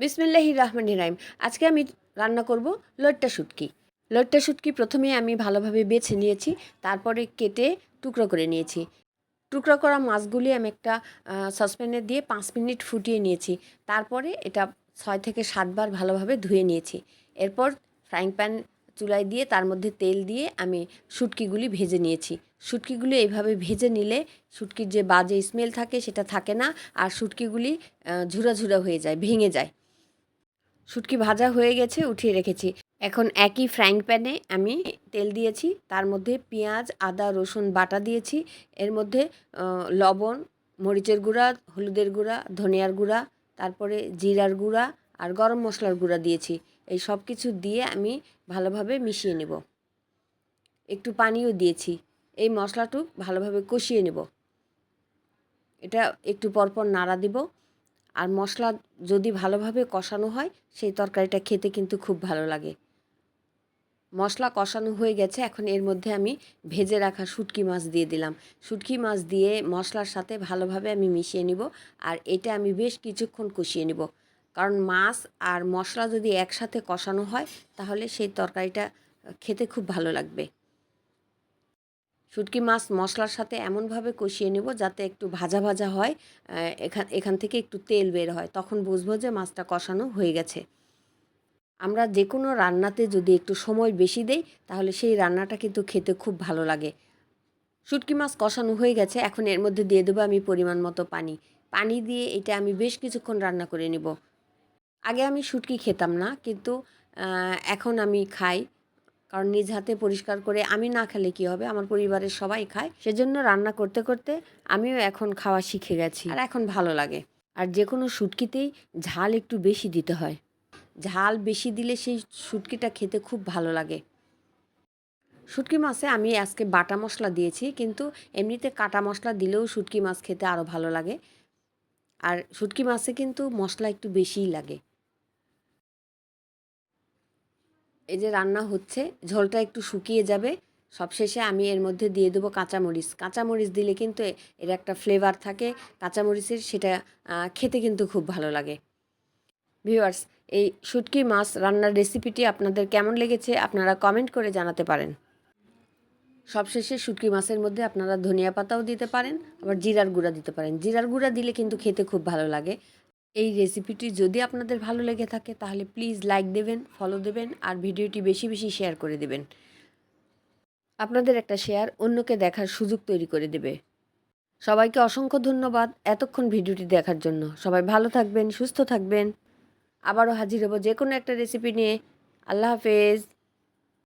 বিসমিল্লাহি রহমান রাহিম। আজকে আমি রান্না করব লট্টা শুটকি। লট্টা শুটকি প্রথমে আমি ভালোভাবে বেছে নিয়েছি, তারপরে কেটে টুকরো করে নিয়েছি। টুকরো করা মাছগুলি আমি একটা সসপ্যানে দিয়ে পাঁচ মিনিট ফুটিয়ে নিয়েছি। তারপরে এটা ছয় থেকে সাতবার ভালোভাবে ধুয়ে নিয়েছি। এরপর ফ্রাইং প্যান চুলায় দিয়ে তার মধ্যে তেল দিয়ে আমি শুটকিগুলি ভেজে নিয়েছি। শুটকিগুলি এইভাবে ভেজে নিলে শুটকির যে বাজে স্মেল থাকে সেটা থাকে না, আর শুটকিগুলি ঝুরা ঝুরা হয়ে যায়, ভেঙে যায়। শুটকি ভাজা হয়ে গেছে, উঠিয়ে রেখেছি। এখন একই ফ্রাইং প্যানে আমি তেল দিয়েছি, তার মধ্যে পেঁয়াজ, আদা, রসুন বাটা দিয়েছি, এর মধ্যে লবণ, মরিচের গুঁড়া, হলুদের গুঁড়া, ধনিয়ার গুঁড়া, তারপরে জিরার গুঁড়া আর গরম মশলার গুঁড়া দিয়েছি। এই সব কিছু দিয়ে আমি ভালোভাবে মিশিয়ে নেব। একটু পানিও দিয়েছি। এই মশলাটুক ভালোভাবে কষিয়ে নেব। এটা একটু পরপর নাড়া দিব। আর মশলা যদি ভালোভাবে কষানো হয়, সেই তরকারিটা খেতে কিন্তু খুব ভালো লাগে। মশলা কষানো হয়ে গেছে, এখন এর মধ্যে আমি ভেজে রাখা শুটকি মাছ দিয়ে দিলাম। শুটকি মাছ দিয়ে মশলার সাথে ভালোভাবে আমি মিশিয়ে নিব আর এটা আমি বেশ কিছুক্ষণ কষিয়ে নিব। কারণ মাছ আর মশলা যদি একসাথে কষানো হয়, তাহলে সেই তরকারিটা খেতে খুব ভালো লাগবে। শুটকি মাছ মশলার সাথে এমনভাবে কষিয়ে নেব যাতে একটু ভাজা ভাজা হয় এখান এখান থেকে একটু তেল বের হয়। তখন বুঝব যে মাছটা কষানো হয়ে গেছে। আমরা যে কোনো রান্নাতে যদি একটু সময় বেশি দেই, তাহলে সেই রান্নাটা কিন্তু খেতে খুব ভালো লাগে। শুটকি মাছ কষানো হয়ে গেছে, এখন এর মধ্যে দিয়ে দেবো আমি পরিমাণ মতো পানি। পানি দিয়ে এটা আমি বেশ কিছুক্ষণ রান্না করে নেব। আগে আমি শুটকি খেতাম না, কিন্তু এখন আমি খাই। কারণ নিজ হাতে পরিষ্কার করে আমি না খেলে কি হবে? আমার পরিবারের সবাই খায়। সেজন্য রান্না করতে করতে আমিও এখন খাওয়া শিখে গেছি। আর এখন ভালো লাগে। আর যে কোনো শুটকিতেই ঝাল একটু বেশি দিতে হয়। ঝাল বেশি দিলে সেই শুটকিটা খেতে খুব ভালো লাগে। শুটকি মাছে আমি আজকে বাটা মশলা দিয়েছি, কিন্তু এমনিতে কাটা মশলা দিলেও শুটকি মাছ খেতে আরও ভালো লাগে। আর শুটকি মাছে কিন্তু মশলা একটু বেশিই লাগে। এই যে রান্না হচ্ছে, ঝোলটা একটু শুকিয়ে যাবে। সবশেষে আমি এর মধ্যে দিয়ে দেবো কাঁচামরিচ। কাঁচামরিচ দিলে কিন্তু এর একটা ফ্লেভার থাকে। কাঁচামরিচের সেটা খেতে কিন্তু খুব ভালো লাগে। ভিউয়ার্স এই শুটকি মাছ রান্নার রেসিপিটি আপনাদের কেমন লেগেছে, আপনারা কমেন্ট করে জানাতে পারেন। সবশেষে শুটকি মাছের মধ্যে আপনারা ধনিয়া পাতাও দিতে পারেন, আবার জিরার গুঁড়া দিতে পারেন। জিরার গুঁড়া দিলে কিন্তু খেতে খুব ভালো লাগে। এই রেসিপিটি যদি আপনাদের ভালো লেগে থাকে, তাহলে প্লিজ লাইক দেবেন ফলো দেবেন, আর ভিডিওটি বেশি বেশি শেয়ার করে দেবেন। আপনাদের একটা শেয়ার অন্যকে দেখার সুযোগ তৈরি করে দেবে। সবাইকে অসংখ্য ধন্যবাদ এতক্ষণ ভিডিওটি দেখার জন্য। সবাই ভালো থাকবেন, সুস্থ থাকবেন। আবারও হাজির হব যে কোনো একটা রেসিপি নিয়ে। আল্লাহ হাফেজ।